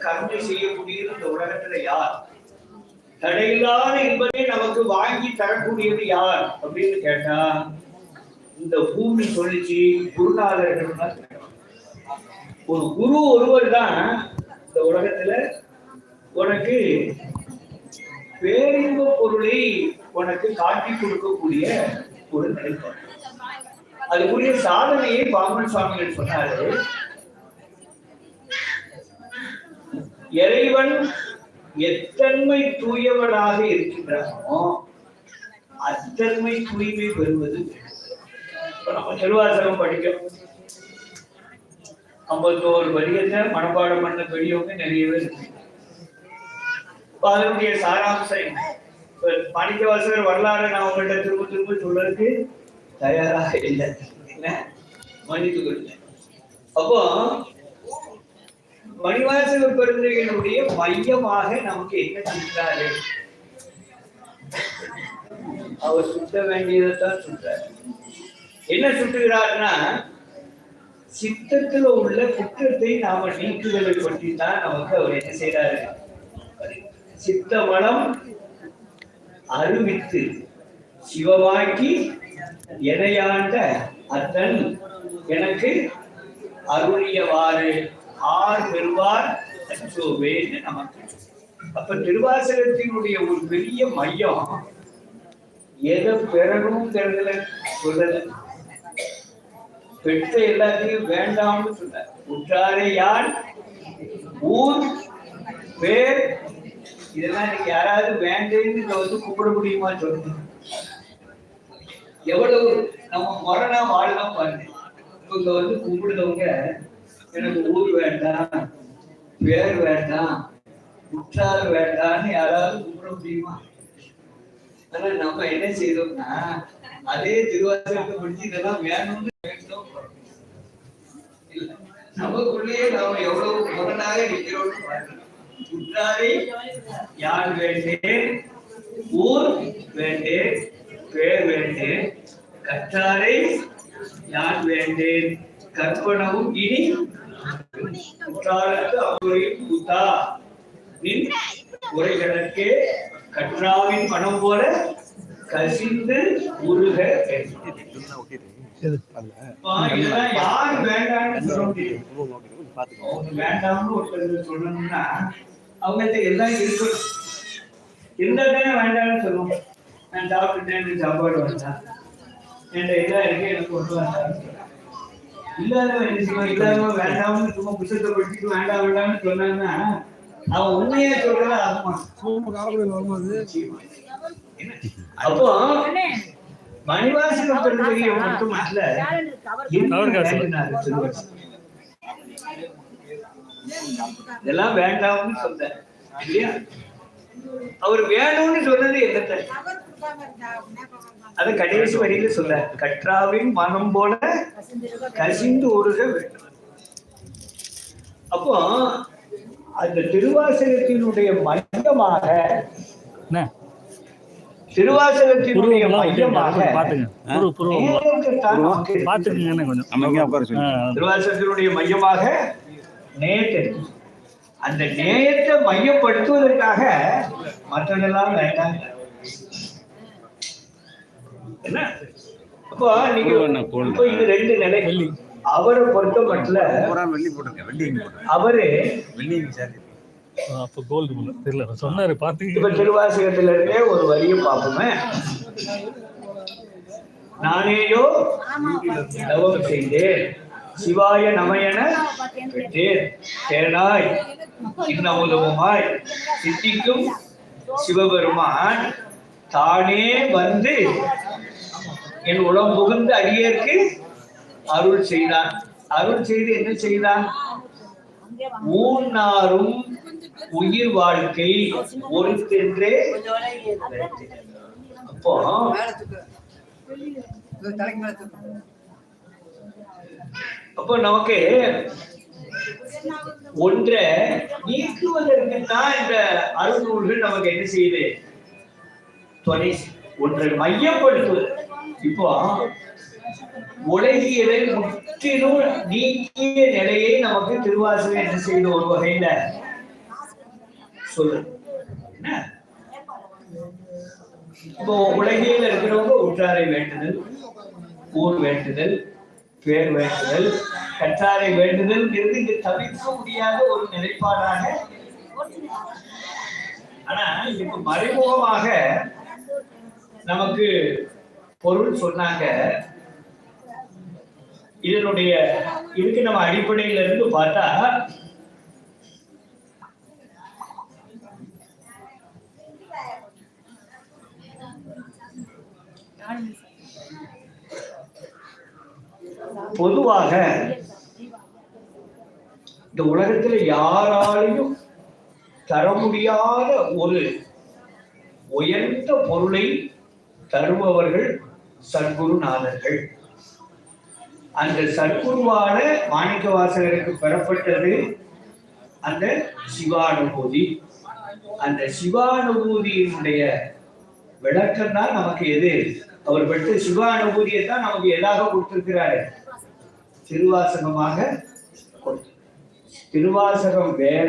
கருணை செய்யக்கூடியது இந்த உலகத்துல யார்? தடையில்லாத என்பதை நமக்கு வாங்கி தரக்கூடியது யார்? அப்படின்னு கேட்டா இந்த பூமி சொல்லிச்சு குருநாதர்கள் தான் ஒரு குரு ஒருவர் தான் இந்த உலகத்துல உனக்கு பேரின்ப பொருளை உனக்கு காட்டி கொடுக்கக்கூடிய ஒரு நிலைப்பாடு. அதுக்குரிய சாதனையை பாமன் சுவாமிகள் சொன்னாரு. இறைவன் எத்தன்மை தூயவனாக இருக்கின்றானோ அத்தன்மை தூய்மை பெறுவது நம்ம திருவாசகம் படிக்கிறோம். ஐம்பத்தோரு வரியத்தை மனப்பாடம் பண்ண பெரியவங்க நிறைய பேர் அதனுடைய சாராம்சம் என்ன? மாணிக்கவாசகர் வரலாறு நான் உங்கள்கிட்ட திரும்ப திரும்ப சொல்றதுக்கு தயாராக இல்லை. என்ன? மன்னித்து கொள்ளுங்க. அப்போ மணிவாசக பெருந்தகையினுடைய மையமாக நமக்கு என்ன சொல்றாரு? அவர் சுட்ட வேண்டியதைத்தான் சொல்றாரு. என்ன சுட்டுகிறார்னா சித்தத்துல உள்ள குற்றத்தை நாம நீக்குதலை பற்றி தான் நமக்கு அவர் என்ன செய்யறாரு சித்த மனம் அறிவித்து சிவமாக்கி எனையாண்ட அத்தன் எனக்கு அருளியவாறு. ஆர் பெறுவார் அச்சோவேன்னு நமக்கு அப்ப திருவாசகத்தினுடைய ஒரு பெரிய மையம் எதை பெறணுங்கிறதுல சொல்லல. பெற்ற எல்லாத்தையும் வேண்டாம்னு சொல்ல உற்றாரே யார்? ஊர் பேர். இதெல்லாம் இன்னைக்கு யாராவது வேண்டேன்னு இதை வந்து கூப்பிட முடியுமா சொல்லுங்க. எவ்வளவு நம்ம முரணா வாழலாம் பாருங்க. இப்ப இங்க வந்து கும்பிடுறவங்க எனக்கு ஊர் வேண்டாம் பேர் வேண்டாம் உற்றார் வேண்டாம்னு யாராவது கும்பிட முடியுமா? ஆனா நம்ம என்ன செய்தோம்னா அதே திருவாசகத்தை படிச்சு இதெல்லாம் வேணும்னு கேட்டோம் நமக்குள்ளேயே நாம எவ்வளவு முரணாக இருக்கிறோம்னு பாருங்க உற்றாரை யார் வேண்டேன் ஊர் வேண்டேன் பேர் வேண்டேன் கற்றாரை யார் வேண்டேன் கற்பனவும் இனி குற்றாலத்து அவரையும் கூத்தா. நின் உரைகளுக்கே கற்றாவின் மனம் போல கசிந்து உருக யார் வேண்டாம்னு சொல்ல முடியும். அவங்க வேண்டாம்னு ஒருத்தர் சொல்லணும்னா அவங்கள்ட்ட எல்லாம் இருக்கும் இருந்தா தானே வேண்டாம்னு சொல்லுவோம். நான் சாப்பிட்டுட்டேன் சாப்பாடு வேண்டாம் என்கிட்ட எல்லாம் இருக்கு எனக்கு கொண்டு இல்லாதவன் என்ன செய்வான்? இல்லாதவன் வேண்டாம்னு சும்மா புத்தகத்தை படிச்சுட்டு வேண்டாம் வேண்டாம்னு சொன்னான்னா அவன் உண்மையா சொல்றத அப்போ மணிவாசகம் பெருந்தகையை மட்டும் அல்ல? இதெல்லாம் வேண்டாம்னு சொன்னார் இல்லையா? அவர் வேணும்னு சொன்னது என்னத்தை அத கடைசி வரியில சொல்ல கற்றாவின் மனம் போல கசிந்து உருக வேண்டும். அப்போ அந்த திருவாசகத்தினுடைய மையமாக திருவாசகத்தினுடைய. மையமாக திருவாசகத்தினுடைய மையமாக நேயத்தை அந்த நேயத்தை மையப்படுத்துவதற்காக மற்றதெல்லாம் வேண்டாம். என்ன? அப்போ நீங்க. இப்போ இது ரெண்டு நிலை. அவரை பொறுத்த மட்டும் அவரு அப்ப கோல்டு போல தெரியல. சொன்னாரு இப்ப பாத்துக்க திருவாசகத்துல இருந்தே ஒரு வரியை பார்ப்போமே. நானேயோ தவம் செய்தேன். சிவாய நமயன பெற்றேன். தேனாய். இன்னமுதமுமாய் சித்திக்கும் சிவபெருமான் தானே வந்து என் உளம் புகுந்து அடியேற்கு அருள் செய்தான். அருள் செய்து என்ன செய்தான்? ஊனாரும் உயிர் வாழ்க்கை ஒருத்தென்றே அப்போ அப்போ நமக்கு ஒன்றை நீக்குவதற்கு தான் இந்த அருள் நமக்கு என்ன செய்யுது? துணை ஒன்றை மையப்படுத்துவது. இப்போ உலகியலை முற்றிலும் நீக்கிய நிலையை நமக்கு திருவாசகம் என்ன செய்த ஒரு வகையில சொல்லு இப்போ உலகில் இருக்கிறவங்க உற்றாரை வேண்டுதல் ஊர் வேண்டுதல் பேர் வேண்டுதல் கற்றாரை வேண்டுதல் இங்கு தவிர்க்க முடியாத ஒரு நிலைப்பாடாக ஆனா இதுக்கு மறைமுகமாக நமக்கு பொருள் சொன்னாங்க. இதனுடைய இதுக்கு நம்ம அடிப்படையில இருந்து பார்த்தா பொதுவாக இந்த உலகத்துல யாராலையும் தர முடியாத ஒரு உயர்ந்த பொருளை தருபவர்கள் சத்குருநாதர்கள். அந்த சத்குருவான மாணிக்க வாசகருக்கு பெறப்பட்டது அந்த சிவானுபூதி. அந்த சிவானுபூதியினுடைய விளக்கம் தான் நமக்கு எது? அவர் பெற்ற சிவானுபூதியை தான் நமக்கு எதாக கொடுத்திருக்கிறாரு? திருவாசகமாக கொடுத்து திருவாசகம் வேற